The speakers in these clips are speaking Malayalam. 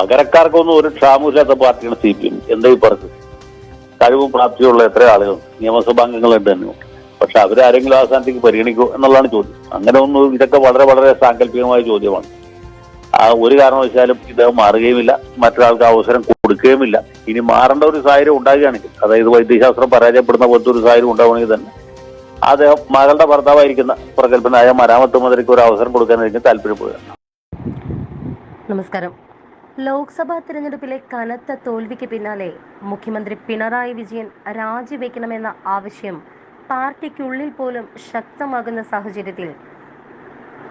പകരക്കാർക്കൊന്നും ഒരു ക്ഷാമമില്ലാത്ത പാർട്ടിയാണ് സി പി എം. എന്താ ഈ പറഞ്ഞത്? കഴിവും പ്രാപ്തിയുള്ള എത്ര ആളുകൾ? നിയമസഭാ അംഗങ്ങളുണ്ട് തന്നെ. പക്ഷെ അവരാരെങ്കിലും ആ സ്ഥാനത്തേക്ക് പരിഗണിക്കൂ എന്നുള്ളതാണ് ചോദ്യം. അങ്ങനെ ഒന്നും ഇതൊക്കെ വളരെ വളരെ സാങ്കല്പികമായ ചോദ്യമാണ്. ആ ഒരു കാരണവശാലും ഇത് മാറുകയുമില്ല. മറ്റൊരാൾക്ക് അവസരം കൊടുക്കുകയുമില്ല. ഇനി മാറേണ്ട ഒരു സാഹചര്യം ഉണ്ടാകുകയാണെങ്കിൽ അതായത് വൈദ്യശാസ്ത്രം പരാജയപ്പെടുന്ന പോലത്തെ ഒരു സാഹചര്യം ഉണ്ടാവുകയാണെങ്കിൽ തന്നെ അദ്ദേഹം മകളുടെ ഭർത്താവായിരിക്കുന്ന പ്രഗത്ഭനായ മരാമത്ത് മന്ത്രിക്ക് ഒരു അവസരം കൊടുക്കാനായിരിക്കും താല്പര്യപ്പെടുക. നമസ്കാരം. ലോക്സഭാ തിരഞ്ഞെടുപ്പിലെ കനത്ത തോൽവിക്ക് പിന്നാലെ മുഖ്യമന്ത്രി പിണറായി വിജയൻ രാജിവെക്കണമെന്ന ആവശ്യം പാർട്ടിക്കുള്ളിൽ പോലും ശക്തമാകുന്ന സാഹചര്യത്തിൽ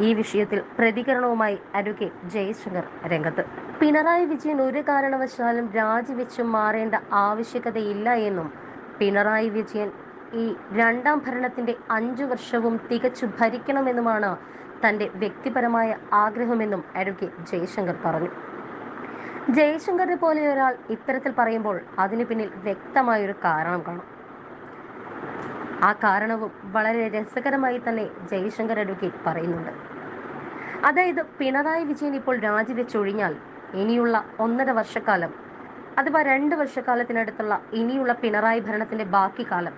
ഈ വിഷയത്തിൽ പ്രതികരണവുമായി അഡ്വക്കേറ്റ് ജയശങ്കർ രംഗത്ത്. പിണറായി വിജയൻ ഒരു കാരണവശാലും രാജിവെച്ച് മാറേണ്ട ആവശ്യകതയില്ല എന്നും പിണറായി വിജയൻ ഈ രണ്ടാം ഭരണത്തിന്റെ അഞ്ചു വർഷവും തികച്ചു ഭരിക്കണമെന്നുമാണ് തന്റെ വ്യക്തിപരമായ ആഗ്രഹമെന്നും അഡ്വക്കേറ്റ് ജയശങ്കർ പറഞ്ഞു. ജയശങ്കറിനെ പോലെ ഒരാൾ ഇത്തരത്തിൽ പറയുമ്പോൾ അതിന് പിന്നിൽ വ്യക്തമായൊരു കാരണം കാണും. ആ കാരണവും വളരെ രസകരമായി തന്നെ ജയശങ്കർ അഡ്വക്കേറ്റ് പറയുന്നുണ്ട്. അതായത് പിണറായി വിജയൻ ഇപ്പോൾ രാജിവെച്ചൊഴിഞ്ഞാൽ ഇനിയുള്ള ഒന്നര വർഷക്കാലം അഥവാ രണ്ട് വർഷക്കാലത്തിനടുത്തുള്ള ഇനിയുള്ള പിണറായി ഭരണത്തിന്റെ ബാക്കി കാലം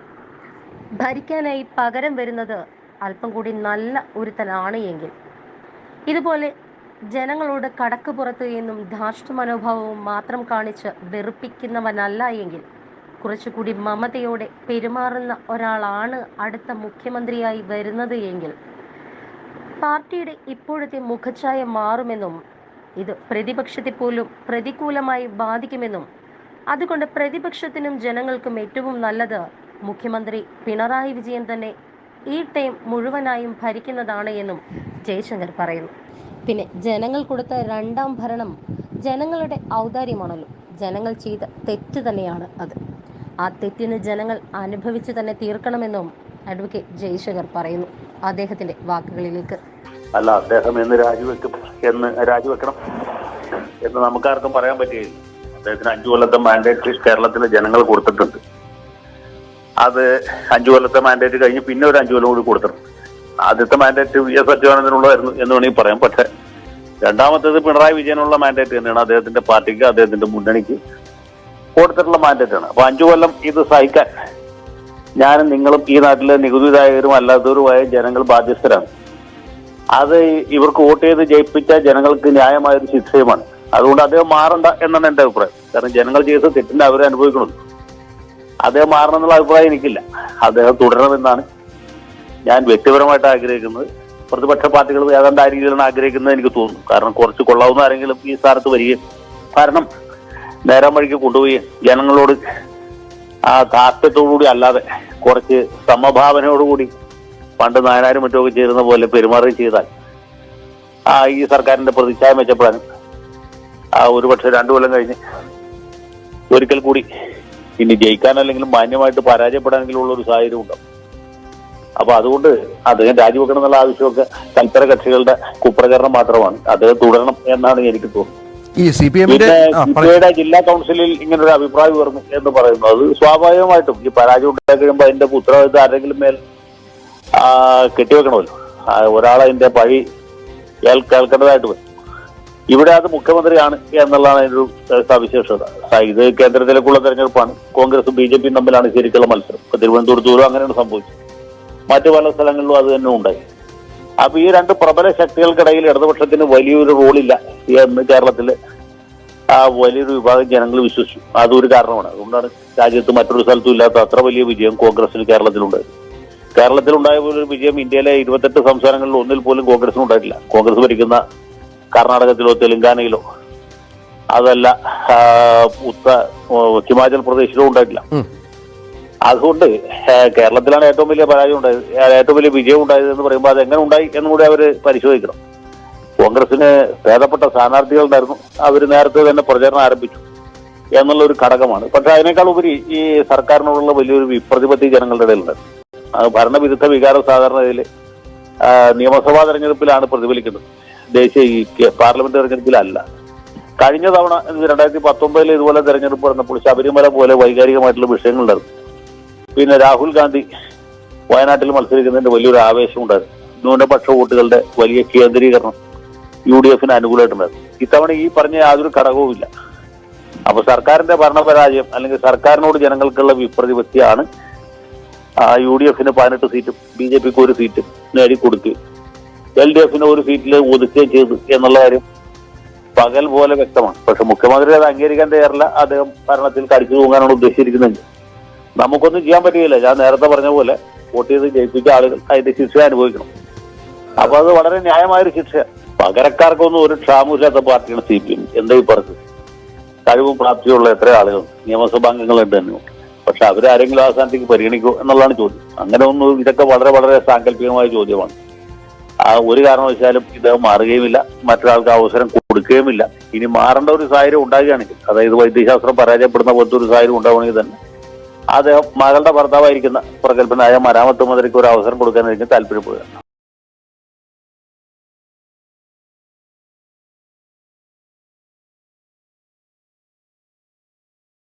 ഭരിക്കാനായി പകരം വരുന്നത് അല്പം കൂടി നല്ല ഒരുത്തനാണ് എങ്കിൽ. ഇതുപോലെ ജനങ്ങളോട് കടക്ക് പുറത്ത് എന്നും ധാർഷ്ട്യ മനോഭാവവും മാത്രം കാണിച്ച് വെറുപ്പിക്കുന്നവനല്ല എങ്കിൽ കുറച്ചുകൂടി മമതയോടെ പെരുമാറുന്ന ഒരാളാണ് അടുത്ത മുഖ്യമന്ത്രിയായി വരുന്നത് എങ്കിൽ പാർട്ടിയുടെ ഇപ്പോഴത്തെ മുഖച്ഛായ മാറുമെന്നും ഇത് പ്രതിപക്ഷത്തെ പോലും പ്രതികൂലമായി ബാധിക്കുമെന്നും അതുകൊണ്ട് പ്രതിപക്ഷത്തിനും ജനങ്ങൾക്കും ഏറ്റവും നല്ലത് മുഖ്യമന്ത്രി പിണറായി വിജയൻ തന്നെ ഈ ടൈം മുഴുവനായും ഭരിക്കുന്നതാണ് എന്നും ജയശങ്കർ പറയുന്നു. പിന്നെ ജനങ്ങൾ കൊടുത്ത രണ്ടാം ഭരണം ജനങ്ങളുടെ ഔദാര്യമാണല്ലോ. ജനങ്ങൾ ചെയ്ത തെറ്റ് തന്നെയാണ് അത്. ആ തെറ്റിന് ജനങ്ങൾ അനുഭവിച്ച് തന്നെ തീർക്കണമെന്നും അഡ്വക്കേറ്റ് ജയശങ്കർ പറയുന്നു. അദ്ദേഹത്തിന്റെ വാക്കുകളിലേക്ക്. അല്ല അദ്ദേഹം എന്ന് രാജിവെക്കും എന്ന് രാജിവെക്കണം എന്ന് നമുക്കാർക്കും പറയാൻ പറ്റുകയില്ല. അദ്ദേഹത്തിന് അഞ്ചു കൊല്ലത്തെ മാൻഡേറ്റ് കേരളത്തിലെ ജനങ്ങൾ കൊടുത്തിട്ടുണ്ട്. അത് അഞ്ചു കൊല്ലത്തെ മാൻഡേറ്റ് കഴിഞ്ഞ് പിന്നെ ഒരു അഞ്ചു കൊല്ലം കൂടി കൊടുത്തിട്ടുണ്ട്. ആദ്യത്തെ മാൻഡേറ്റ് വി എസ് അച്യുതാനന്ദനുള്ളതായിരുന്നു എന്ന് വേണമെങ്കിൽ പറയാം. പക്ഷെ രണ്ടാമത്തേത് പിണറായി വിജയനുള്ള മാൻഡേറ്റ് തന്നെയാണ് അദ്ദേഹത്തിന്റെ പാർട്ടിക്ക് അദ്ദേഹത്തിന്റെ മുന്നണിക്ക് കൊടുത്തിട്ടുള്ള മാൻഡേറ്റ് ആണ്. അപ്പൊ അഞ്ചു കൊല്ലം ഇത് സഹിക്കാൻ ഞാനും നിങ്ങളും ഈ നാട്ടിലെ നികുതിദായകരും അല്ലാത്തവരുമായ ജനങ്ങൾ ബാധ്യസ്ഥരാണ്. അത് ഇവർക്ക് വോട്ട് ചെയ്ത് ജയിപ്പിച്ച ജനങ്ങൾക്ക് ന്യായമായ ഒരു ശിക്ഷയുമാണ്. അതുകൊണ്ട് അദ്ദേഹം മാറണ്ട എന്നാണ് എന്റെ അഭിപ്രായം. കാരണം ജനങ്ങൾ ചെയ്ത തെറ്റിന്റെ അവരെ അനുഭവിക്കണമല്ലോ അദ്ദേഹം മാറണം എന്നുള്ള അഭിപ്രായം എനിക്കില്ല. അദ്ദേഹം തുടരണമെന്നാണ് ഞാൻ വ്യക്തിപരമായിട്ട് ആഗ്രഹിക്കുന്നത് പ്രതിപക്ഷ പാർട്ടികൾ ഏതാണ്ട് ആ ആഗ്രഹിക്കുന്നത് എനിക്ക് തോന്നുന്നു. കാരണം കുറച്ച് കൊള്ളാവുന്ന ആരെങ്കിലും ഈ സ്ഥാനത്ത് വരികയും കാരണം നേരം വഴിക്ക് കൊണ്ടുപോയി ജനങ്ങളോട് ആ ധാർഷ്ട്യത്തോടുകൂടി അല്ലാതെ കുറച്ച് സമഭാവനയോടുകൂടി പണ്ട് നായനാരും മറ്റുമൊക്കെ ചേരുന്ന പോലെ പെരുമാറുകയും ചെയ്താൽ ആ ഈ സർക്കാരിന്റെ പ്രതിച്ഛായ മെച്ചപ്പെടാനും ആ ഒരുപക്ഷെ രണ്ടു കൊല്ലം കഴിഞ്ഞ് ഒരിക്കൽ കൂടി ഇനി ജയിക്കാനല്ലെങ്കിലും മാന്യമായിട്ട് പരാജയപ്പെടാനെങ്കിലും ഉള്ള ഒരു സാഹചര്യം ഉണ്ടാവും. അപ്പൊ അതുകൊണ്ട് അദ്ദേഹം രാജിവെക്കണം എന്നുള്ള ആവശ്യമൊക്കെ തൽപര കക്ഷികളുടെ കുപ്രചരണം മാത്രമാണ്. അദ്ദേഹം തുടരണം എന്നാണ് എനിക്ക് തോന്നുന്നത്. ഈ സി പി എമ്മിന്റെ സിപിഐയുടെ ജില്ലാ കൗൺസിലിൽ ഇങ്ങനെ ഒരു അഭിപ്രായം ഉയർന്നു എന്ന് പറയുന്നു അത് സ്വാഭാവികമായിട്ടും ഈ പരാജയം ഉണ്ടാക്കി കഴിയുമ്പോൾ അതിന്റെ ഉത്തരവാദിത്വം ആരെങ്കിലും മേൽ കെട്ടിവെക്കണമല്ലോ. ഒരാൾ അതിന്റെ പഴി കേൾക്കേണ്ടതായിട്ട് വരും. ഇവിടെ അത് മുഖ്യമന്ത്രിയാണ് എന്നുള്ളതാണ് അതിന്റെ ഒരു സവിശേഷത. ഇത് കേന്ദ്രത്തിലേക്കുള്ള തെരഞ്ഞെടുപ്പാണ്. കോൺഗ്രസും ബി ജെ പിയും തമ്മിലാണ് ശരിക്കുള്ള മത്സരം. ഇപ്പൊ തിരുവനന്തപുരത്തൂരും അങ്ങനെയാണ് സംഭവിച്ചത്. മറ്റു പല സ്ഥലങ്ങളിലും അത് തന്നെ ഉണ്ടായി. അപ്പൊ ഈ രണ്ട് പ്രബല ശക്തികൾക്കിടയിൽ ഇടതുപക്ഷത്തിന് വലിയൊരു റോളില്ല കേരളത്തിൽ ആ വലിയൊരു വിഭാഗം ജനങ്ങൾ വിശ്വസിച്ചു. അതൊരു കാരണമാണ്. അതുകൊണ്ടാണ് രാജ്യത്ത് മറ്റൊരു സ്ഥലത്തും ഇല്ലാത്ത അത്ര വലിയ വിജയം കോൺഗ്രസിന് കേരളത്തിലുണ്ടായത് കേരളത്തിലുണ്ടായ പോലൊരു വിജയം ഇന്ത്യയിലെ ഇരുപത്തെട്ട് സംസ്ഥാനങ്ങളിൽ ഒന്നിൽ പോലും കോൺഗ്രസിന് ഉണ്ടായിട്ടില്ല. കോൺഗ്രസ് ഭരിക്കുന്ന കർണാടകത്തിലോ തെലങ്കാനയിലോ. അതല്ല ഉത്ത ഹിമാചൽ പ്രദേശിലോ ഉണ്ടായിട്ടില്ല. അതുകൊണ്ട് കേരളത്തിലാണ് ഏറ്റവും വലിയ പരാജയം ഉണ്ടായത് ഏറ്റവും വലിയ വിജയം ഉണ്ടായത് എന്ന് പറയുമ്പോൾ അത് എങ്ങനെ ഉണ്ടായി എന്നും കൂടി അവർ പരിശോധിക്കണം. കോൺഗ്രസിന് ഭേദപ്പെട്ട സ്ഥാനാർത്ഥികൾ ഉണ്ടായിരുന്നു അവർ നേരത്തെ തന്നെ പ്രചരണം ആരംഭിച്ചു എന്നുള്ള ഒരു ഘടകമാണ്. പക്ഷെ അതിനേക്കാൾ ഉപരി ഈ സർക്കാരിനോടുള്ള വലിയൊരു വിപ്രതിപത്തി ജനങ്ങളുടെ ഇടയിലുണ്ട്. ഭരണവിരുദ്ധ വികാരം സാധാരണ ഇതിൽ നിയമസഭാ തെരഞ്ഞെടുപ്പിലാണ് പ്രതിഫലിക്കുന്നത്. ദേശീയ ഈ പാർലമെന്റ് തെരഞ്ഞെടുപ്പിലല്ല. കഴിഞ്ഞ തവണ രണ്ടായിരത്തി പത്തൊമ്പതിൽ ഇതുപോലെ തെരഞ്ഞെടുപ്പ് നടന്നപ്പോൾ ശബരിമല പോലെ വൈകാരികമായിട്ടുള്ള വിഷയങ്ങളുണ്ടായിരുന്നു. പിന്നെ രാഹുൽ ഗാന്ധി വയനാട്ടിൽ മത്സരിക്കുന്നതിന്റെ വലിയൊരു ആവേശം ഉണ്ടായിരുന്നു ന്യൂനപക്ഷ വോട്ടുകളുടെ വലിയ കേന്ദ്രീകരണം യു ഡി എഫിന് അനുകൂലമായിട്ടുണ്ടായിരുന്നു. ഇത്തവണ ഈ പറഞ്ഞ യാതൊരു ഘടകവുമില്ല. അപ്പൊ സർക്കാരിന്റെ ഭരണപരാജയം അല്ലെങ്കിൽ സർക്കാരിനോട് ജനങ്ങൾക്കുള്ള വിപ്രതിപത്തിയാണ് യു ഡി എഫിന് പതിനെട്ട് സീറ്റും ബി ജെ പിക്ക് ഒരു സീറ്റും നേടിക്കൊടുക്കുകയും എൽ ഡി എഫിന് ഒരു സീറ്റിൽ ഒതുക്കുകയും ചെയ്തു എന്നുള്ള കാര്യം പകൽ പോലെ വ്യക്തമാണ്. പക്ഷെ മുഖ്യമന്ത്രി അത് അംഗീകരിക്കാൻ തയ്യാറില്ല. അദ്ദേഹം ഭരണത്തിൽ കടിച്ചു തൂങ്ങാനാണ് ഉദ്ദേശിച്ചിരിക്കുന്നത്. നമുക്കൊന്നും ചെയ്യാൻ പറ്റുകയില്ല. ഞാൻ നേരത്തെ പറഞ്ഞ പോലെ വോട്ട് ചെയ്ത് ജയിപ്പിച്ച ആളുകൾ അതിന്റെ ശിക്ഷ അനുഭവിക്കണം. അപ്പൊ അത് വളരെ ന്യായമായൊരു ശിക്ഷ. പകരക്കാർക്കൊന്നും ഒരു ക്ഷാമമില്ലാത്ത പാർട്ടിയാണ് സി പി എം. എന്താ ഈ പറഞ്ഞത്? കഴിവും പ്രാപ്തിയുള്ള എത്ര ആളുകൾ? നിയമസഭാ അംഗങ്ങളുണ്ട് തന്നെ. പക്ഷെ അവരാരെങ്കിലും ആ സ്ഥാനത്തേക്ക് പരിഗണിക്കോ എന്നുള്ളതാണ് ചോദ്യം. അങ്ങനെ ഒന്നും ഇതൊക്കെ വളരെ വളരെ സാങ്കല്പികമായ ചോദ്യമാണ്. ആ ഒരു കാരണവശാലും ഇത് മാറുകയുമില്ല. മറ്റൊരാൾക്ക് അവസരം കൊടുക്കുകയുമില്ല. ഇനി മാറേണ്ട ഒരു സാഹചര്യം ഉണ്ടാകുകയാണെങ്കിൽ അതായത് വൈദ്യശാസ്ത്രം പരാജയപ്പെടുന്ന പോലത്തെ ഒരു സാഹചര്യം ഉണ്ടാവുകയാണെങ്കിൽ തന്നെ അദ്ദേഹം മകളുടെ ഭർത്താവായിരിക്കുന്ന പ്രഗത്ഭനായ മരാമത്ത് മന്ത്രിക്ക് ഒരു അവസരം കൊടുക്കാനായിരിക്കും താല്പര്യപ്പെടുക